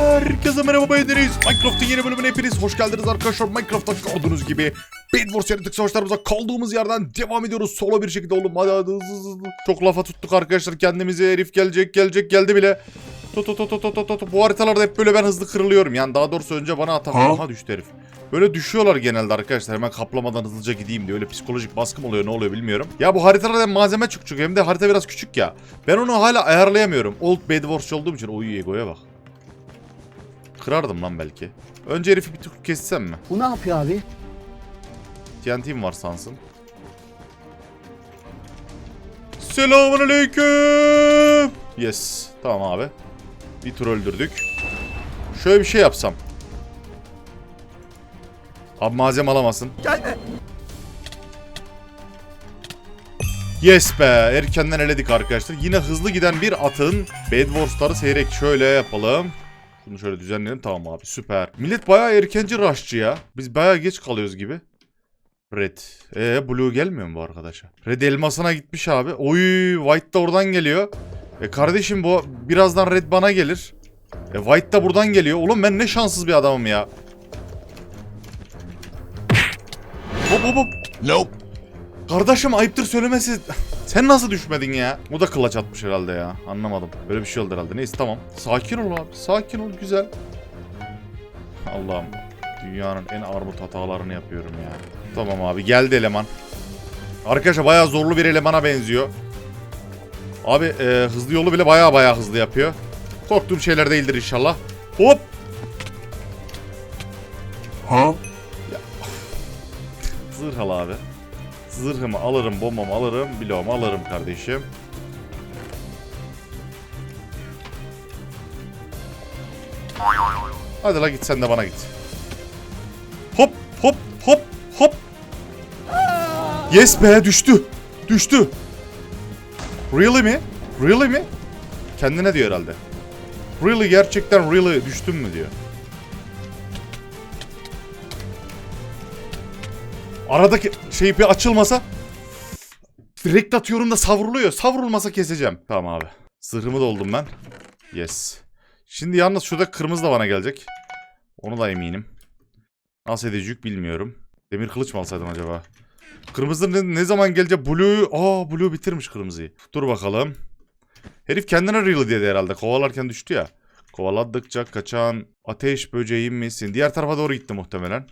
Herkese merhaba beğendiniz. Minecraft'ın yeni bölümüne hepiniz hoş geldiniz arkadaşlar. Minecraft'ta gördüğünüz gibi Bed Wars yaratık savaşlarımıza kaldığımız yerden devam ediyoruz. Solo bir şekilde oğlum hadi hadi hızlı hızlı. Çok lafa tuttuk arkadaşlar kendimizi. Herif gelecek gelecek geldi bile. Tut tut tut tut tut tut. Bu haritalarda hep böyle ben hızlı kırılıyorum. Yani daha doğrusu önce bana atak. Ha? Aha düştü herif. Böyle düşüyorlar genelde arkadaşlar. Hemen kaplamadan hızlıca gideyim diye. Öyle psikolojik baskım oluyor ne oluyor bilmiyorum. Ya bu haritalarda hem malzeme çok çok hem de harita biraz küçük ya. Ben onu hala ayarlayamıyorum. Old Bed Wars olduğum için. Oy egoya bak. Kırardım lan belki. Önce herifi bir tık kessem mi? Bu ne yapıyor abi? TNT'm var sansın. Selamun aleyküm. Yes. Tamam abi. Bir tur öldürdük. Şöyle bir şey yapsam. Abi malzeme alamasın. Yes be. Erkenden eledik arkadaşlar. Yine hızlı giden bir atın Bed Wars'ları seyrek. Şöyle yapalım. Şunu şöyle düzenleyelim. Tamam abi süper. Millet bayağı erkenci rushçı ya. Biz bayağı geç kalıyoruz gibi. Red. Ee Blue gelmiyor mu bu arkadaşa? Red elmasına gitmiş abi. Oy White da oradan geliyor. E kardeşim bu birazdan Red bana gelir. E White da buradan geliyor. Oğlum ben ne şanssız bir adamım ya. Hop hop hop. Nope. Kardeşim ayıptır söylemesi. Sen nasıl düşmedin ya? O da kılaç atmış herhalde ya. Anlamadım. Böyle bir şey oldu herhalde. Neyse tamam. Sakin ol abi. Sakin ol. Güzel. Allah'ım. Dünyanın en armut hatalarını yapıyorum ya. Tamam abi. Geldi eleman. Arkadaşlar bayağı zorlu bir elemana benziyor. Abi e, hızlı yolu bile bayağı bayağı hızlı yapıyor. Korktuğum şeyler değildir inşallah. Hop. Huh? Zırh al abi. Zırhımı alırım, bombamı alırım, bloğumu alırım kardeşim. Hadi la git sen de bana git. Hop hop hop hop. Yes be düştü. Düştü. Really mi? Really mi? Kendine diyor herhalde. Really gerçekten really düştün mü diyor. Aradaki şey bir açılmasa direkt atıyorum da savruluyor. Savrulmasa keseceğim. Tamam abi. Zırhımı doldum ben. Yes. Şimdi yalnız şurada kırmızı da bana gelecek. Onu da eminim. Nasıl edecek bilmiyorum. Demir kılıç mı alsaydım acaba? Kırmızı ne, ne zaman gelecek? Blue... Aa Blue bitirmiş kırmızıyı. Dur bakalım. Herif kendine real dedi herhalde. Kovalarken düştü ya. Kovaladıkça kaçan ateş böceğim misin? Diğer tarafa doğru gitti muhtemelen.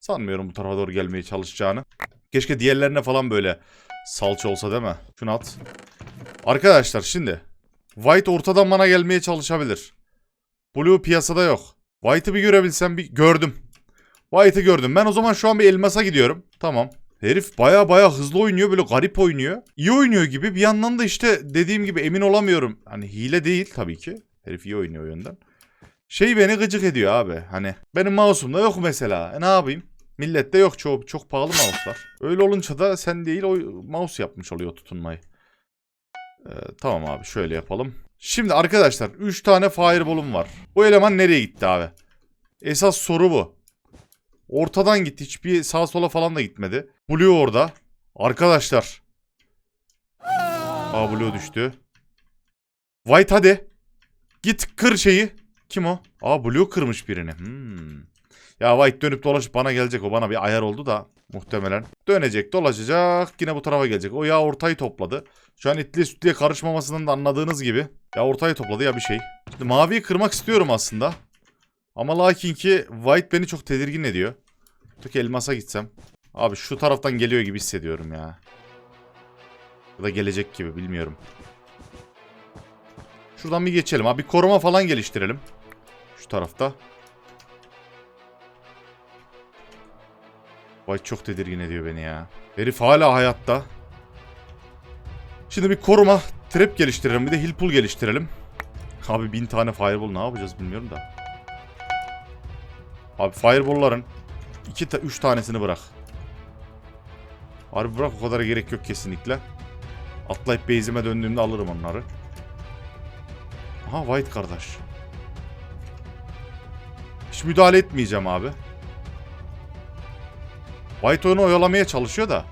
Sanmıyorum bu tarafa doğru gelmeye çalışacağını. Keşke diğerlerine falan böyle salça olsa değil mi? Şunu at. Arkadaşlar şimdi. White ortadan bana gelmeye çalışabilir. Blue piyasada yok. White'ı bir görebilsem bir gördüm. White'ı gördüm. Ben o zaman şu an bir elmasa gidiyorum. Tamam. Herif baya baya hızlı oynuyor böyle garip oynuyor. İyi oynuyor gibi bir yandan da işte dediğim gibi emin olamıyorum. Hani hile değil tabii ki. Herif iyi oynuyor o yönden. Şey beni gıcık ediyor abi. Hani benim mouse'umda yok mesela. E ne yapayım? Millette yok çok çok pahalı mouse'lar. Öyle olunca da sen değil o mouse yapmış oluyor tutunmayı. Ee, tamam abi şöyle yapalım. Şimdi arkadaşlar 3 tane fireball'um var. Bu eleman nereye gitti abi? Esas soru bu. Ortadan gitti. Hiçbir sağa sola falan da gitmedi. Blue orada. Arkadaşlar. Aa Blue düştü. White hadi. Git kır şeyi. Kim o? Aa Blue kırmış birini. Hmm. Ya White dönüp dolaşıp bana gelecek. O bana bir ayar oldu da muhtemelen. Dönecek dolaşacak. Yine bu tarafa gelecek. O ya ortayı topladı. Şu an etli sütlüye karışmamasının da anladığınız gibi. Ya ortayı topladı ya bir şey. Şimdi maviyi kırmak istiyorum aslında. Ama lakin ki White beni çok tedirgin ediyor. Tek elmasa gitsem. Abi şu taraftan geliyor gibi hissediyorum ya. Ya da gelecek gibi bilmiyorum. Şuradan bir geçelim abi. Koruma falan geliştirelim. Şu tarafta. Vay çok tedirgin ediyor beni ya. Herif hala hayatta. Şimdi bir koruma trap geliştirelim. Bir de heal pool geliştirelim. Abi bin tane fireball ne yapacağız bilmiyorum da. Abi fireball'ların 2 ta 3 tanesini bırak. Harbi bırak o kadar gerek yok kesinlikle. Atlayıp base'ime döndüğümde alırım onları. Aha White kardeş. Müdahale etmeyeceğim abi. White onu oyalamaya çalışıyor da.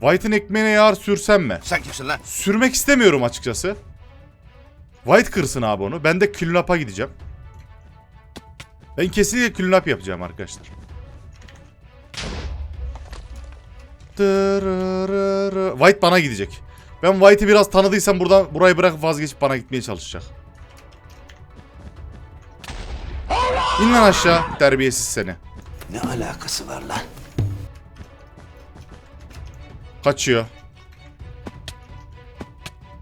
White'ın ekmeğine yağ sürsem mi? Sen kimsin lan? Sürmek istemiyorum açıkçası. White kırsın abi onu. Ben de up'a gideceğim. Ben kesinlikle up yapacağım arkadaşlar. White bana gidecek. Ben White'i biraz tanıdıysam buradan burayı bırakıp vazgeçip bana gitmeye çalışacak. İn lan aşağı terbiyesiz seni. Ne alakası var lan? Kaçıyor.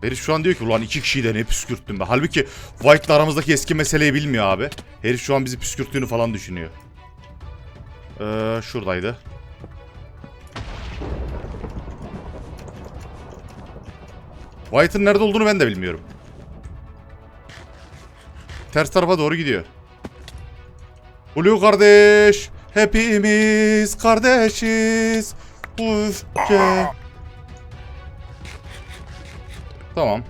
Herif şu an diyor ki ulan iki kişiyi de ne püskürttüm be. Halbuki White'la aramızdaki eski meseleyi bilmiyor abi. Herif şu an bizi püskürttüğünü falan düşünüyor. Ee, şuradaydı. White'ın nerede olduğunu ben de bilmiyorum. Ters tarafa doğru gidiyor. Blue kardeş, hepimiz kardeşiz. Ufke. Tamam.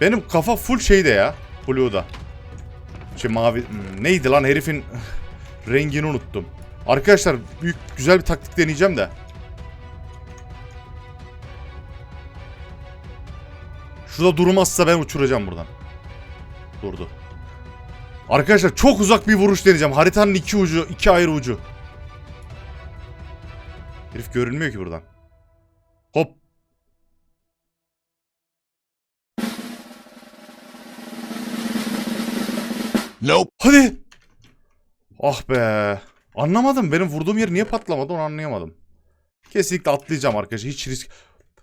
Benim kafa full şeyde ya. Blue'da. Şey mavi... Neydi lan herifin rengini unuttum. Arkadaşlar büyük güzel bir taktik deneyeceğim de. Şurada durmazsa ben uçuracağım buradan. Durdu. Arkadaşlar çok uzak bir vuruş deneyeceğim. Haritanın iki ucu, iki ayrı ucu. Herif görünmüyor ki buradan. Hop. Nope. Hadi. Ah be. Anlamadım. Benim vurduğum yer niye patlamadı onu anlayamadım. Kesinlikle atlayacağım arkadaşlar. Hiç risk...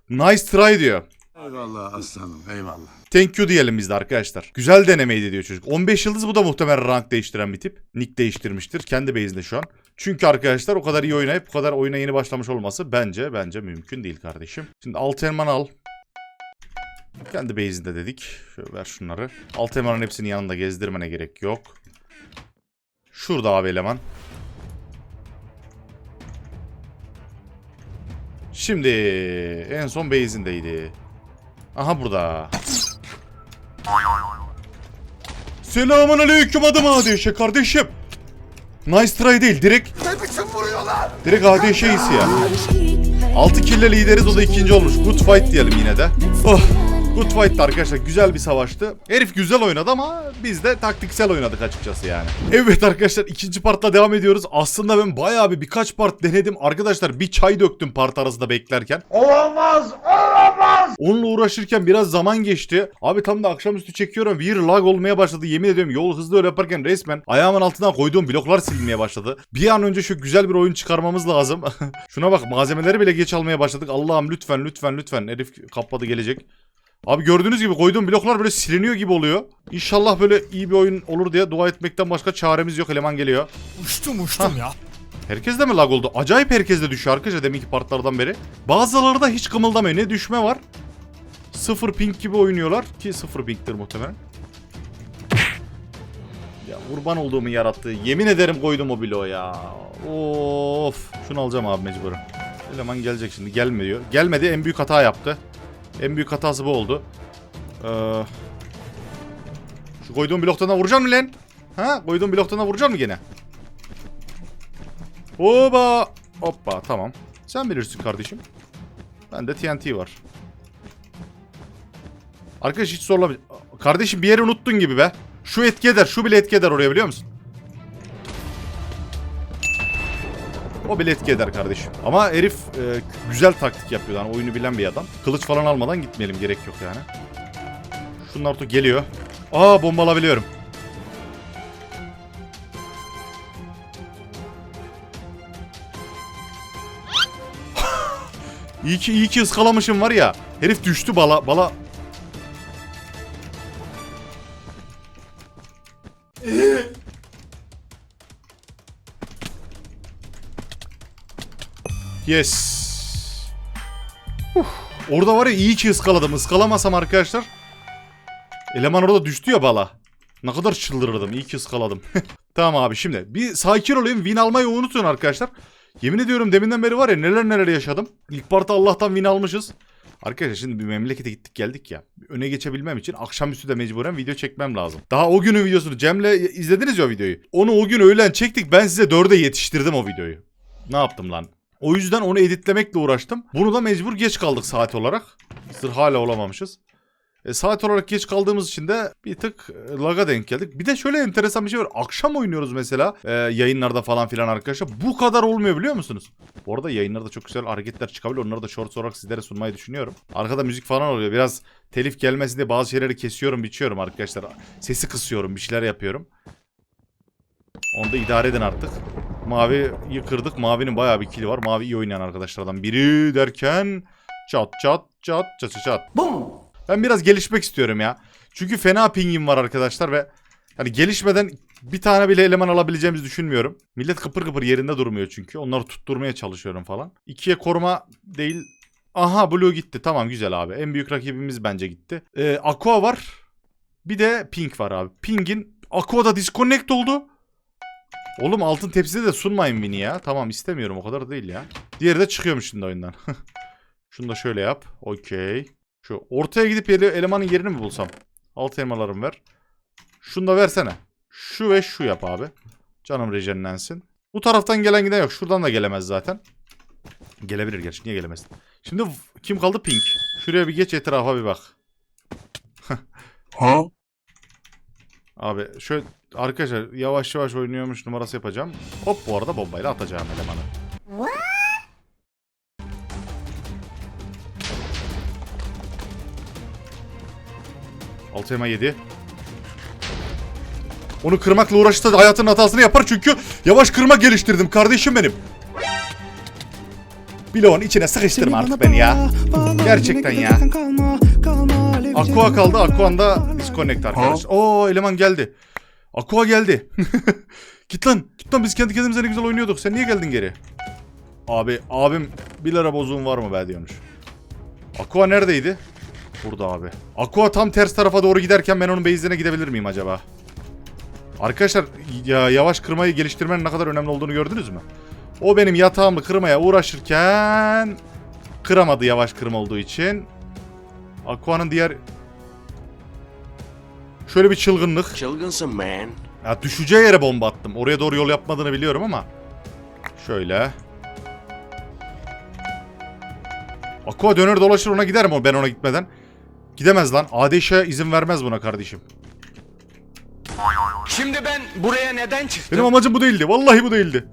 Nice try diyor. Eyvallah aslanım eyvallah. Thank you diyelim biz de arkadaşlar. Güzel denemeydi diyor çocuk. 15 yıldız bu da muhtemelen rank değiştiren bir tip. Nick değiştirmiştir. Kendi base'inde şu an. Çünkü arkadaşlar o kadar iyi oynayıp bu kadar oyuna yeni başlamış olması bence bence mümkün değil kardeşim. Şimdi alt al. Kendi base'inde dedik. Şöyle ver şunları. Alt elmanın hepsini yanında gezdirmene gerek yok. Şurada abi eleman. Şimdi en son base'indeydi. Aha burada. Selamun aleyküm adım ADŞ kardeşim. Nice try değil direkt Ne biçim vuruyorlar? direkt ADŞ iyisi ya. 6 kille lideriz o da ikinci olmuş. Good fight diyelim yine de. Oh. Good fight'tı arkadaşlar. Güzel bir savaştı. Herif güzel oynadı ama biz de taktiksel oynadık açıkçası yani. Evet arkadaşlar ikinci partla devam ediyoruz. Aslında ben bayağı bir birkaç part denedim. Arkadaşlar bir çay döktüm part arasında beklerken. Olamaz olamaz. Onunla uğraşırken biraz zaman geçti. Abi tam da akşamüstü çekiyorum. Bir lag olmaya başladı. Yemin ediyorum yol hızlı öyle yaparken resmen ayağımın altından koyduğum bloklar silinmeye başladı. Bir an önce şu güzel bir oyun çıkarmamız lazım. Şuna bak malzemeleri bile geç almaya başladık. Allah'ım lütfen lütfen lütfen. Herif kapadı gelecek. Abi gördüğünüz gibi koyduğum bloklar böyle siliniyor gibi oluyor. İnşallah böyle iyi bir oyun olur diye dua etmekten başka çaremiz yok. Eleman geliyor. Uçtum uçtum ya. Herkes de mi lag oldu? Acayip herkes de düşüyor arkadaşlar deminki partlardan beri. Bazıları da hiç kımıldamıyor. Ne düşme var? Sıfır ping gibi oynuyorlar. Ki sıfır pingtir muhtemelen. Ya kurban olduğumu yarattı. Yemin ederim koydum o bloğu ya. Of. Şunu alacağım abi mecburen. Eleman gelecek şimdi. Gelmiyor. Gelmedi. En büyük hata yaptı. En büyük hatası bu oldu. Ee, şu koyduğum bloktan da vuracaksın mı lan? Ha? Koyduğum bloktan da vuracaksın mı gene? Oba! Hoppa tamam. Sen bilirsin kardeşim. Bende TNT var. Arkadaş hiç zorlama. Kardeşim bir yeri unuttun gibi be. Şu etki eder. Şu bile etki eder oraya biliyor musun? O bile etki eder kardeşim. Ama herif e, güzel taktik yapıyor. Yani oyunu bilen bir adam. Kılıç falan almadan gitmeyelim. Gerek yok yani. Şunlar to geliyor. Aa bomba alabiliyorum. İyi ki iyi ki ıskalamışım var ya. Herif düştü bala bala. Yes. Uf. Orada var ya iyi ki ıskaladım. Iskalamasam arkadaşlar. Eleman orada düştü ya bala. Ne kadar çıldırırdım. İyi ki ıskaladım. tamam abi şimdi. Bir sakin olayım. Win almayı unutun arkadaşlar. Yemin ediyorum deminden beri var ya neler neler yaşadım. İlk parta Allah'tan win almışız. Arkadaşlar şimdi bir memlekete gittik geldik ya. Öne geçebilmem için akşamüstü de mecburen video çekmem lazım. Daha o günün videosunu Cem'le izlediniz ya o videoyu. Onu o gün öğlen çektik ben size dörde yetiştirdim o videoyu. Ne yaptım lan? O yüzden onu editlemekle uğraştım. Bunu da mecbur geç kaldık saat olarak. Sır hala olamamışız. E, saat olarak geç kaldığımız için de bir tık e, laga denk geldik. Bir de şöyle enteresan bir şey var. Akşam oynuyoruz mesela e, yayınlarda falan filan arkadaşlar. Bu kadar olmuyor biliyor musunuz? Bu arada yayınlarda çok güzel hareketler çıkabilir. Onları da shorts olarak sizlere sunmayı düşünüyorum. Arkada müzik falan oluyor. Biraz telif gelmesin diye bazı şeyleri kesiyorum, biçiyorum arkadaşlar. Sesi kısıyorum, bir şeyler yapıyorum. Onu da idare edin artık. Mavi yıkırdık. Mavinin bayağı bir kili var. Mavi iyi oynayan arkadaşlardan biri derken çat çat çat çat çat çat. Ben biraz gelişmek istiyorum ya. Çünkü fena pingim var arkadaşlar ve hani gelişmeden bir tane bile eleman alabileceğimizi düşünmüyorum. Millet kıpır kıpır yerinde durmuyor çünkü. Onları tutturmaya çalışıyorum falan. İkiye koruma değil. Aha Blue gitti. Tamam güzel abi. En büyük rakibimiz bence gitti. Ee, Aqua var. Bir de Pink var abi. Pink'in Aqua'da disconnect oldu. Oğlum altın tepside de sunmayın Win'i ya. Tamam istemiyorum o kadar da değil ya. Diğeri de çıkıyormuş şimdi oyundan. Şunu da şöyle yap. Okey. Şu ortaya gidip ele- elemanın yerini mi bulsam? Alt elmalarımı ver. Şunu da versene. Şu ve şu yap abi. Canım rejenlensin. Bu taraftan gelen giden yok. Şuradan da gelemez zaten. Gelebilir gerçi. Niye gelemez? Şimdi kim kaldı? Pink. Şuraya bir geç etrafa bir bak. Ha? Abi şöyle arkadaşlar yavaş yavaş oynuyormuş numarası yapacağım. Hop bu arada bombayla atacağım elemanı. Altı elma yedi. Onu kırmakla uğraşsa hayatının hatasını yapar çünkü yavaş kırma geliştirdim kardeşim benim. Bloğun içine sıkıştırma artık beni ya. Gerçekten ya. Aqua kaldı. Aqua'nın da disconnect arkadaş. Oo eleman geldi. Aqua geldi. git lan. Git lan biz kendi kendimize ne güzel oynuyorduk. Sen niye geldin geri? Abi abim 1 lira bozuğun var mı be diyormuş. Aqua neredeydi? Burada abi. Aqua tam ters tarafa doğru giderken ben onun base'ine gidebilir miyim acaba? Arkadaşlar ya yavaş kırmayı geliştirmenin ne kadar önemli olduğunu gördünüz mü? O benim yatağımı kırmaya uğraşırken kıramadı yavaş kırma olduğu için. Aqua'nın diğer Şöyle bir çılgınlık. Çılgınsın man. Ya düşeceği yere bomba attım. Oraya doğru yol yapmadığını biliyorum ama. Şöyle. Aqua döner dolaşır ona gider mi o ben ona gitmeden? Gidemez lan. Adişe izin vermez buna kardeşim. Şimdi ben buraya neden çıktım? Benim amacım bu değildi. Vallahi bu değildi.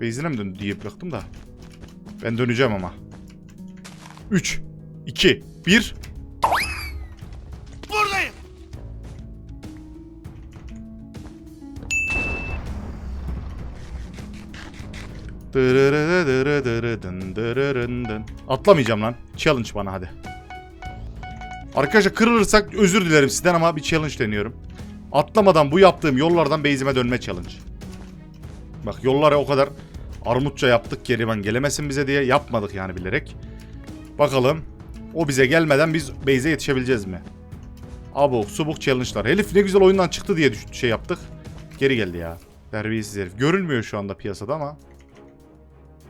Beyzine mi döndü diye bıraktım da. Ben döneceğim ama. 3, 2, 1. Atlamayacağım lan. Challenge bana hadi. Arkadaşlar kırılırsak özür dilerim sizden ama bir challenge deniyorum. Atlamadan bu yaptığım yollardan base'ime dönme challenge. Bak yolları o kadar armutça yaptık Geriman gelemesin bize diye yapmadık yani bilerek. Bakalım o bize gelmeden biz base'e yetişebileceğiz mi? Abuk subuk challenge'lar. Herif ne güzel oyundan çıktı diye şey yaptık. Geri geldi ya. Terbiyesiz herif. Görülmüyor şu anda piyasada ama.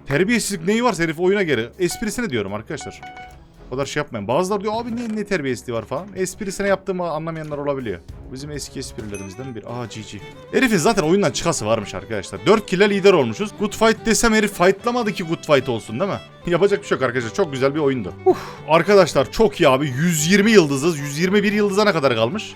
Terbiyesizlik neyi varsa herif oyuna geri. Esprisine diyorum arkadaşlar. O kadar şey yapmayın. Bazıları diyor abi ne, ne terbiyesizliği var falan. Esprisine yaptığımı anlamayanlar olabiliyor. Bizim eski esprilerimizden bir. Aha GG. Herifin zaten oyundan çıkası varmış arkadaşlar. 4 kill'e lider olmuşuz. Good fight desem herif fightlamadı ki good fight olsun değil mi? Yapacak bir şey yok arkadaşlar. Çok güzel bir oyundu. Uf, arkadaşlar çok iyi abi. 120 yıldızız. 121 yıldıza ne kadar kalmış?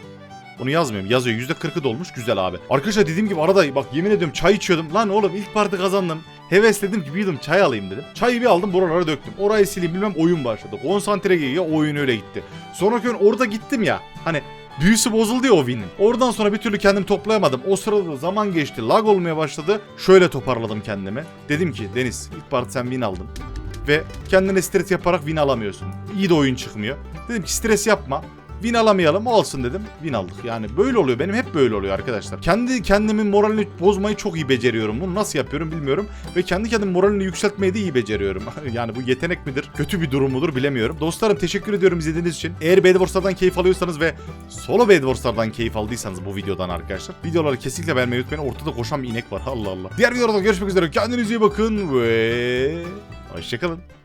Bunu yazmıyorum. Yazıyor. %40'ı dolmuş. Güzel abi. Arkadaşlar dediğim gibi arada bak yemin ediyorum çay içiyordum. Lan oğlum ilk parti kazandım. Hevesledim ki bir çay alayım dedim. Çayı bir aldım buralara döktüm. Orayı sileyim bilmem oyun başladı. Konsantre geliyor oyun öyle gitti. Sonraki gün orada gittim ya. Hani büyüsü bozuldu ya o Vin'in. Oradan sonra bir türlü kendim toplayamadım. O sırada zaman geçti. Lag olmaya başladı. Şöyle toparladım kendimi. Dedim ki Deniz ilk parti sen Win aldın. Ve kendine stres yaparak win alamıyorsun. İyi de oyun çıkmıyor. Dedim ki stres yapma. Win alamayalım olsun dedim. Win aldık. Yani böyle oluyor. Benim hep böyle oluyor arkadaşlar. Kendi kendimin moralini bozmayı çok iyi beceriyorum. Bunu nasıl yapıyorum bilmiyorum. Ve kendi kendim moralini yükseltmeyi de iyi beceriyorum. yani bu yetenek midir? Kötü bir durum mudur bilemiyorum. Dostlarım teşekkür ediyorum izlediğiniz için. Eğer Bed Wars'lardan keyif alıyorsanız ve solo Bed Wars'lardan keyif aldıysanız bu videodan arkadaşlar. Videoları kesinlikle beğenmeyi unutmayın. Ortada koşan bir inek var. Allah Allah. Diğer videolarda görüşmek üzere. Kendinize iyi bakın ve... Hoşçakalın.